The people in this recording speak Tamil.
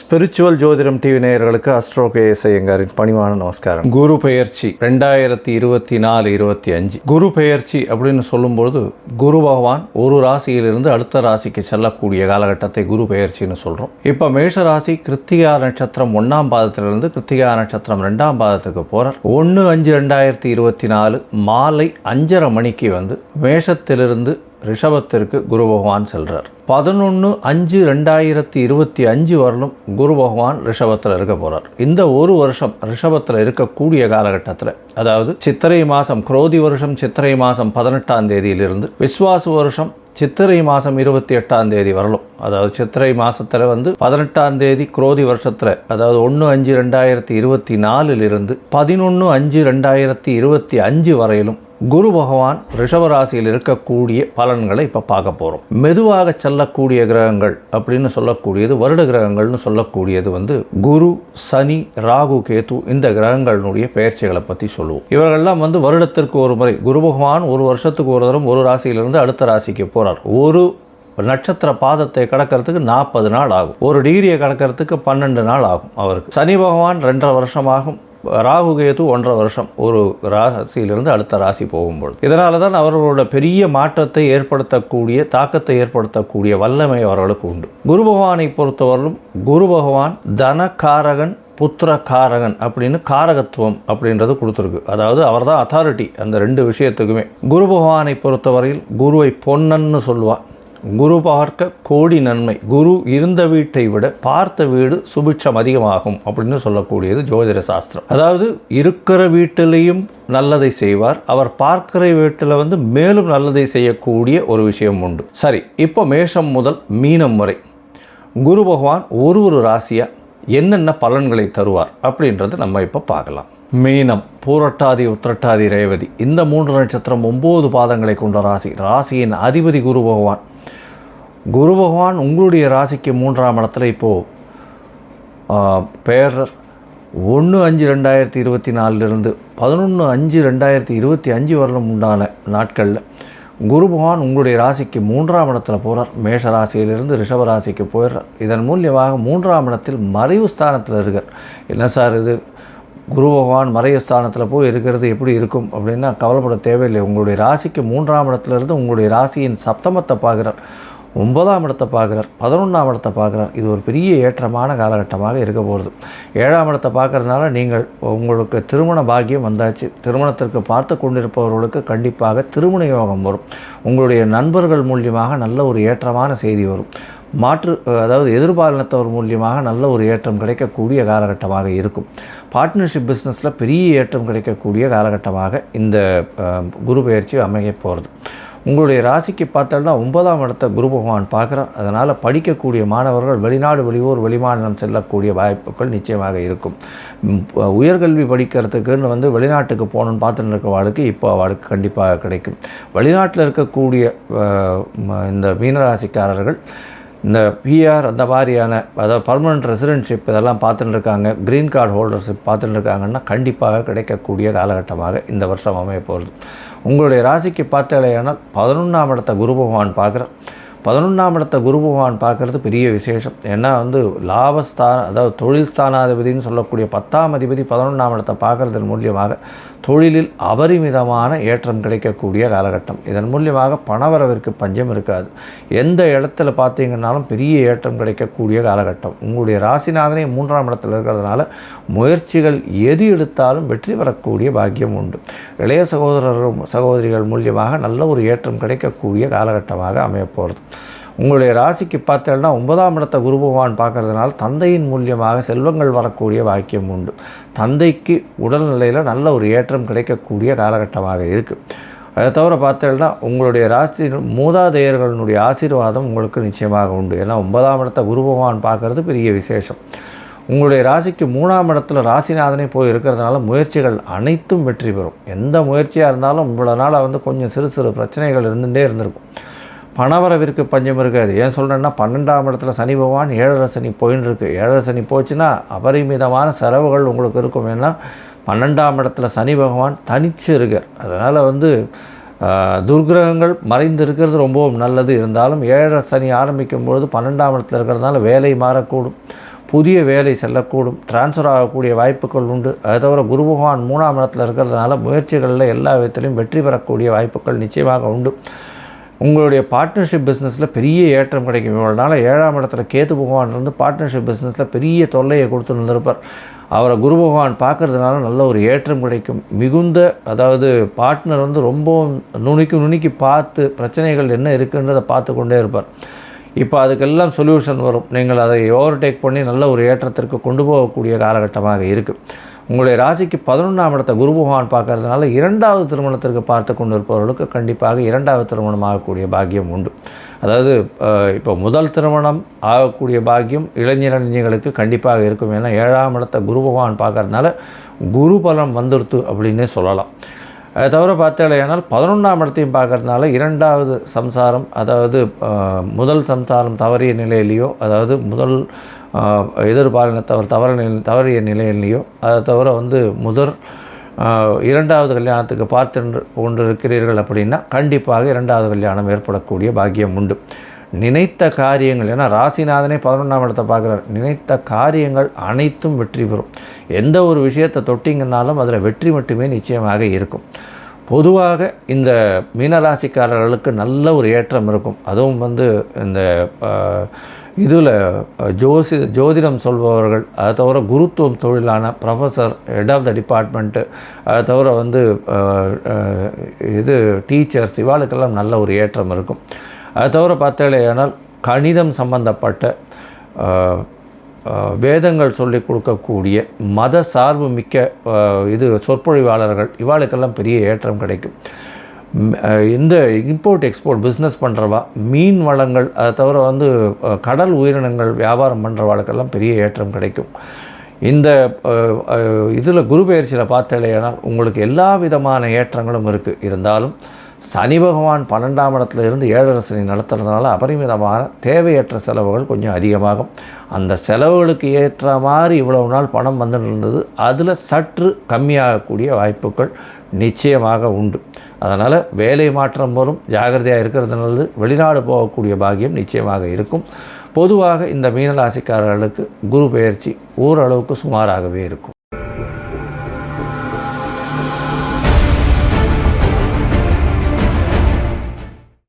ஸ்பிரிச்சுவல் ஜோதிடம் டிவி நேயர்களுக்கு அஸ்ட்ரோ கேஎஸ் ஐயங்காரின் பணிவான நமஸ்காரம். குரு பெயர்ச்சி ரெண்டாயிரத்தி இருபத்தி நாலு இருபத்தி அஞ்சு. குரு பெயர்ச்சி அப்படின்னு சொல்லும்போது குரு பகவான் ஒரு ராசியிலிருந்து அடுத்த ராசிக்கு செல்லக்கூடிய காலகட்டத்தை குரு பெயர்ச்சின்னு சொல்கிறோம் இப்போ மேஷ ராசி கிருத்திகா நட்சத்திரம் ஒன்றாம் பாதத்திலிருந்து கிருத்திகா நட்சத்திரம் ரெண்டாம் பாதத்துக்கு போகிறார் ஒன்று அஞ்சு ரெண்டாயிரத்தி இருபத்தி நாலு மாலை அஞ்சரை மணிக்கு வந்து மேஷத்திலிருந்து ரிஷபத்திற்கு குரு பகவான் செல்கிறார் பதினொன்று அஞ்சு ரெண்டாயிரத்தி இருபத்தி அஞ்சு வரலும் குரு பகவான் ரிஷபத்தில் இருக்க போகிறார் இந்த ஒரு வருஷம் ரிஷபத்தில் இருக்கக்கூடிய காலகட்டத்தில் அதாவது சித்திரை மாதம் குரோதி வருஷம் சித்திரை மாதம் பதினெட்டாம் தேதியிலிருந்து விஸ்வாசு வருஷம் சித்திரை மாதம் இருபத்தி எட்டாம் தேதி வரலும் அதாவது சித்திரை மாதத்தில் வந்து பதினெட்டாம் தேதி குரோதி வருஷத்தில் அதாவது ஒன்று அஞ்சு ரெண்டாயிரத்தி இருபத்தி நாலிலிருந்து பதினொன்று அஞ்சு ரெண்டாயிரத்தி இருபத்தி அஞ்சு வரையிலும் குரு பகவான் ரிஷபராசியில் இருக்கக்கூடிய பலன்களை இப்போ பார்க்க போகிறோம் மெதுவாக செல்லக்கூடிய கிரகங்கள் அப்படின்னு சொல்லக்கூடியது வருட கிரகங்கள்னு சொல்லக்கூடியது வந்து குரு சனி ராகு கேத்து இந்த கிரகங்களுடைய பெயர்ச்சிகளை பற்றி சொல்லுவோம். இவர்கள்லாம் வந்து வருடத்திற்கு ஒரு முறை குரு பகவான் ஒரு வருஷத்துக்கு ஒரு தரம் ஒரு ராசியிலிருந்து அடுத்த ராசிக்கு போகிறார் ஒரு நட்சத்திர பாதத்தை கடக்கிறதுக்கு நாற்பது நாள் ஆகும். ஒரு டிகிரியை கடக்கிறதுக்கு பன்னெண்டு நாள் ஆகும் அவருக்கு. சனி பகவான் ரெண்டரை வருஷமாகும். ராகு கேது ஒன்றரை வருஷம். ஒரு ராசியிலிருந்து அடுத்த ராசி போகும்பொழுது. இதனால தான் அவர்களோட பெரிய மாற்றத்தை ஏற்படுத்தக்கூடிய தாக்கத்தை ஏற்படுத்தக்கூடிய வல்லமை அவர்களுக்கு உண்டு. குரு பகவானை பொறுத்தவரையிலும் குரு பகவான் புத்ர காரகன் அப்படின்னு காரகத்துவம் அப்படின்றது கொடுத்துருக்கு. அதாவது அவர் தான் அத்தாரிட்டி அந்த ரெண்டு விஷயத்துக்குமே. குரு பகவானை பொறுத்தவரையில் குருவை பொன்னன்னு சொல்லுவாள் குரு பார்க்க கோடி நன்மை. குரு இருந்த வீட்டை விட பார்த்த வீடு சுபிட்சம் அதிகமாகும் அப்படின்னு சொல்லக்கூடியது ஜோதிட சாஸ்திரம். அதாவது இருக்கிற வீட்டிலையும் நல்லதை செய்வார். அவர் பார்க்கிற வீட்டில் வந்து மேலும் நல்லதை செய்யக்கூடிய ஒரு விஷயம் உண்டு. சரி இப்போ மேஷம் முதல் மீனம் வரை. குரு பகவான் ஒரு ஒரு ராசியாக என்னென்ன பலன்களை தருவார் அப்படின்றத நம்ம இப்போ பார்க்கலாம். மீனம் பூரட்டாதி உத்திரட்டாதி ரேவதி. இந்த மூன்று நட்சத்திரம் ஒம்பது பாதங்களை கொண்ட ராசி. ராசியின் அதிபதி குரு பகவான். குரு பகவான் உங்களுடைய ராசிக்கு மூன்றாம் இடத்துல இப்போது பேரர். ஒன்று அஞ்சு ரெண்டாயிரத்தி இருபத்தி நாலுலேருந்து பதினொன்று அஞ்சு ரெண்டாயிரத்தி இருபத்தி அஞ்சு வரலும் உண்டான நாட்களில் குரு பகவான் உங்களுடைய ராசிக்கு மூன்றாம் இடத்துல போகிறார் மேஷ ராசியிலிருந்து ரிஷப ராசிக்கு போயிடுறார். இதன் மூலியமாக மூன்றாம் இடத்தில் மறைவு ஸ்தானத்தில் இருக்கார். என்ன சார் இது? குரு பகவான் மறைவு ஸ்தானத்தில் போய் இருக்கிறது எப்படி இருக்கும் அப்படின்னா கவலைப்பட தேவையில்லை. உங்களுடைய ராசிக்கு மூன்றாம் இடத்துலேருந்து உங்களுடைய ராசியின் சப்தமத்தை பார்க்குறார். ஒன்பதாம் இடத்தை பார்க்குறார். பதினொன்றாம் இடத்தை பார்க்குறார். இது ஒரு பெரிய ஏற்றமான காலகட்டமாக இருக்க போகிறது ஏழாம் இடத்தை பார்க்குறதுனால நீங்கள் உங்களுக்கு திருமண பாக்கியம் வந்தாச்சு. திருமணத்திற்கு பார்த்து கொண்டிருப்பவர்களுக்கு கண்டிப்பாக திருமண யோகம் வரும். உங்களுடைய நண்பர்கள் மூலியமாக நல்ல ஒரு ஏற்றமான செய்தி வரும். மாற்று அதாவது எதிர்பாலினத்தவர் மூலியமாக நல்ல ஒரு ஏற்றம் கிடைக்கக்கூடிய காலகட்டமாக இருக்கும். பார்ட்னர்ஷிப் பிஸ்னஸில் பெரிய ஏற்றம் கிடைக்கக்கூடிய காலகட்டமாக இந்த குரு பயிற்சி அமைய போகிறது உங்களுடைய ராசிக்கு பார்த்தோம்னா ஒன்பதாம் இடத்த குரு பகவான் பார்க்குறார். அதனால் படிக்கக்கூடிய மாணவர்கள் வெளிநாடு வெளியூர் வெளிமாநிலம் செல்லக்கூடிய வாய்ப்புகள் நிச்சயமாக இருக்கும். உயர்கல்வி படிக்கிறதுக்குன்னு வந்து வெளிநாட்டுக்கு போகணுன்னு பார்த்துட்டு வாழ்க்கை இப்போ அவளுக்கு கண்டிப்பாக கிடைக்கும். வெளிநாட்டில் இருக்கக்கூடிய இந்த மீனராசிக்காரர்கள் இந்த பிஆர் அந்த மாதிரியான அதாவது பர்மனெண்ட் ரெசிடென்ட்ஷிப் இதெல்லாம் பார்த்துட்டு இருக்காங்க க்ரீன் கார்டு ஹோல்டர்ஷிப் பார்த்துட்டு இருக்காங்கன்னா கண்டிப்பாக கிடைக்கக்கூடிய காலகட்டமாக இந்த வருஷம் அமைய போகிறது உங்களுடைய ராசிக்கு பார்த்தாலேயானால் பதினொன்றாம் இடத்த குரு பகவான் பார்க்குறேன் பதினொன்றாம் இடத்த குரு பகவான் பார்க்குறது பெரிய விசேஷம். ஏன்னா வந்து லாபஸ்தான அதாவது தொழில் ஸ்தானாதிபதினு சொல்லக்கூடிய பத்தாம் அதிபதி பதினொன்றாம் இடத்தை பார்க்குறதன் மூலியமாக தொழிலில் அபரிமிதமான ஏற்றம் கிடைக்கக்கூடிய காலகட்டம். இதன் மூலியமாக பணவரவிற்கு பஞ்சம் இருக்காது. எந்த இடத்துல பார்த்தீங்கன்னாலும் பெரிய ஏற்றம் கிடைக்கக்கூடிய காலகட்டம். உங்களுடைய ராசிநாதனே மூன்றாம் இடத்தில் இருக்கிறதுனால முயற்சிகள் எது எடுத்தாலும் வெற்றி பெறக்கூடிய பாக்கியம் உண்டு. இளைய சகோதரர் சகோதரிகள் மூலியமாக நல்ல ஒரு ஏற்றம் கிடைக்கக்கூடிய காலகட்டமாக அமையப்போகிறது உங்களுடைய ராசிக்கு பார்த்தேன்னா ஒன்பதாம் இடத்த குரு பகவான் பார்க்கறதுனால தந்தையின் மூலியமாக செல்வங்கள் வரக்கூடிய வாக்கியம் உண்டு. தந்தைக்கு உடல்நிலையில் நல்ல ஒரு ஏற்றம் கிடைக்கக்கூடிய காலகட்டமாக இருக்குது அதை தவிர பார்த்தேன்னா உங்களுடைய ராசி மூதாதையர்களுடைய ஆசீர்வாதம் உங்களுக்கு நிச்சயமாக உண்டு. ஏன்னா ஒன்பதாம் இடத்த குரு பகவான் பார்க்கறது பெரிய விசேஷம். உங்களுடைய ராசிக்கு மூணாம் இடத்துல ராசிநாதனே போய் இருக்கிறதுனால முயற்சிகள் அனைத்தும் வெற்றி பெறும். எந்த முயற்சியாக இருந்தாலும் இவ்வளோ நாளாக வந்து கொஞ்சம் சிறு சிறு பிரச்சனைகள் இருந்துகிட்டே இருந்திருக்கும். பணவரவிற்கு பஞ்சம் இருக்காது. ஏன் சொல்கிறேன்னா பன்னெண்டாம் இடத்துல சனி பகவான் ஏழரை சனி போயின்னு இருக்கு ஏழரை சனி போச்சுன்னா அபரிமிதமான செலவுகள் உங்களுக்கு இருக்கும். ஏன்னா பன்னெண்டாம் இடத்துல சனி பகவான் தனிச்சு இருக்கார். அதனால் வந்து துர்கிரகங்கள் மறைந்து இருக்கிறது ரொம்பவும் நல்லது. இருந்தாலும் ஏழரை சனி ஆரம்பிக்கும் பொழுது பன்னெண்டாம் இடத்துல இருக்கிறதுனால வேலை மாறக்கூடும். புதிய வேலை செல்லக்கூடும். டிரான்ஸ்ஃபர் ஆகக்கூடிய வாய்ப்புகள் உண்டு. அதை தவிர குரு பகவான் மூணாம் இடத்துல இருக்கிறதுனால முயற்சிகளில் எல்லா விதத்திலையும் வெற்றி பெறக்கூடிய வாய்ப்புகள் நிச்சயமாக உண்டு. உங்களுடைய பார்ட்னர்ஷிப் பிஸ்னஸில் பெரிய ஏற்றம் கிடைக்கும். இவ்வளோ நாள் ஏழாம் இடத்துல கேத்து பகவான் இருந்து பார்ட்னர்ஷிப் பிஸ்னஸில் பெரிய தொல்லையை கொடுத்து நின்றிருப்பார் அவரை குரு பகவான் பார்க்கறதுனால நல்ல ஒரு ஏற்றம் கிடைக்கும். மிகுந்த அதாவது பார்ட்னர் வந்து ரொம்பவும் நுணுக்கி நுணுக்கி பார்த்து பிரச்சனைகள் என்ன இருக்குன்றதை பார்த்து கொண்டே இருப்பார். இப்போ அதுக்கெல்லாம் சொல்யூஷன் வரும். நீங்கள் அதை ஓவர்டேக் பண்ணி நல்ல ஒரு ஏற்றத்திற்கு கொண்டு போகக்கூடிய காலகட்டமாக இருக்குது உங்களுடைய ராசிக்கு பதினொன்றாம் இடத்தை குரு பகவான் பார்க்கறதுனால இரண்டாவது திருமணத்திற்கு பார்த்து கொண்டு இருப்பவர்களுக்கு கண்டிப்பாக இரண்டாவது திருமணம் ஆகக்கூடிய பாக்கியம் உண்டு. அதாவது இப்போ முதல் திருமணம் ஆகக்கூடிய பாக்கியம் இளைஞரணிகளுக்கு கண்டிப்பாக இருக்கும். ஏன்னா ஏழாம் இடத்தை குரு பகவான் பார்க்கறதுனால குரு பலம் வந்துருத்து அப்படின்னே சொல்லலாம். அதை தவிர பார்த்தாலேயானால் பதினொன்றாம் இடத்தையும் பார்க்கறதுனால இரண்டாவது சம்சாரம் அதாவது முதல் சம்சாரம் தவறிய நிலையிலையோ அதாவது முதல் எதிர்பாலின எதிர்பாலினத்தவர் தவற நிலை தவறிய நிலையிலையோ அதை தவிர வந்து முதல் இரண்டாவது கல்யாணத்துக்கு பார்த்து கொண்டிருக்கிறீர்கள் அப்படின்னா கண்டிப்பாக இரண்டாவது கல்யாணம் ஏற்படக்கூடிய பாக்கியம் உண்டு. நினைத்த காரியங்கள் ஏன்னா ராசிநாதனே பதினொன்றாம் இடத்தை பார்க்குறார். நினைத்த காரியங்கள் அனைத்தும் வெற்றி பெறும். எந்த ஒரு விஷயத்தை தொட்டிங்கன்னாலும் அதில் வெற்றி மட்டுமே நிச்சயமாக இருக்கும். பொதுவாக இந்த மீனராசிக்காரர்களுக்கு நல்ல ஒரு ஏற்றம் இருக்கும். அதுவும் வந்து இந்த இதில் ஜோசி ஜோதிடம் சொல்பவர்கள் அதை தவிர குருத்துவம் தொழிலான professor head of the department அதை தவிர வந்து இது டீச்சர்ஸ் இவாளுக்கெல்லாம் நல்ல ஒரு ஏற்றம் இருக்கும். அதை தவிர பார்த்தாலேயானால் கணிதம் சம்பந்தப்பட்ட வேதங்கள் சொல்லிக் கொடுக்கக்கூடிய மத சார்பு மிக்க இது சொற்பொழிவாளர்கள் இவாளுக்கெல்லாம் பெரிய ஏற்றம் கிடைக்கும். இந்த இம்போர்ட் எக்ஸ்போர்ட் பிஸ்னஸ் பண்ணுறவா மீன் வளங்கள் அதை தவிர வந்து கடல் உயிரினங்கள் வியாபாரம் பண்ணுறவாளுக்கெல்லாம் பெரிய ஏற்றம் கிடைக்கும். இந்த இதில் குரு பயிற்சியில் பார்த்தாலேயானால் உங்களுக்கு எல்லா விதமான ஏற்றங்களும் இருக்குது இருந்தாலும் சனி பகவான் பன்னெண்டாம் இடத்துல இருந்து ஏழரை சனி நடத்துறதுனால அபரிமிதமான தேவையற்ற செலவுகள் கொஞ்சம் அதிகமாகும். அந்த செலவுகளுக்கு ஏற்ற மாதிரி இவ்வளவு நாள் பணம் வந்துட்டு இருந்தது அதில் சற்று கம்மியாகக்கூடிய வாய்ப்புகள் நிச்சயமாக உண்டு. அதனால் வேலை மாற்றம் வரும். ஜாகிரதையாக இருக்கிறது நல்லது. வெளிநாடு போகக்கூடிய பாக்கியம் நிச்சயமாக இருக்கும். பொதுவாக இந்த மீனராசிக்காரர்களுக்கு குரு பயிற்சி ஓரளவுக்கு சுமாராகவே இருக்கும்.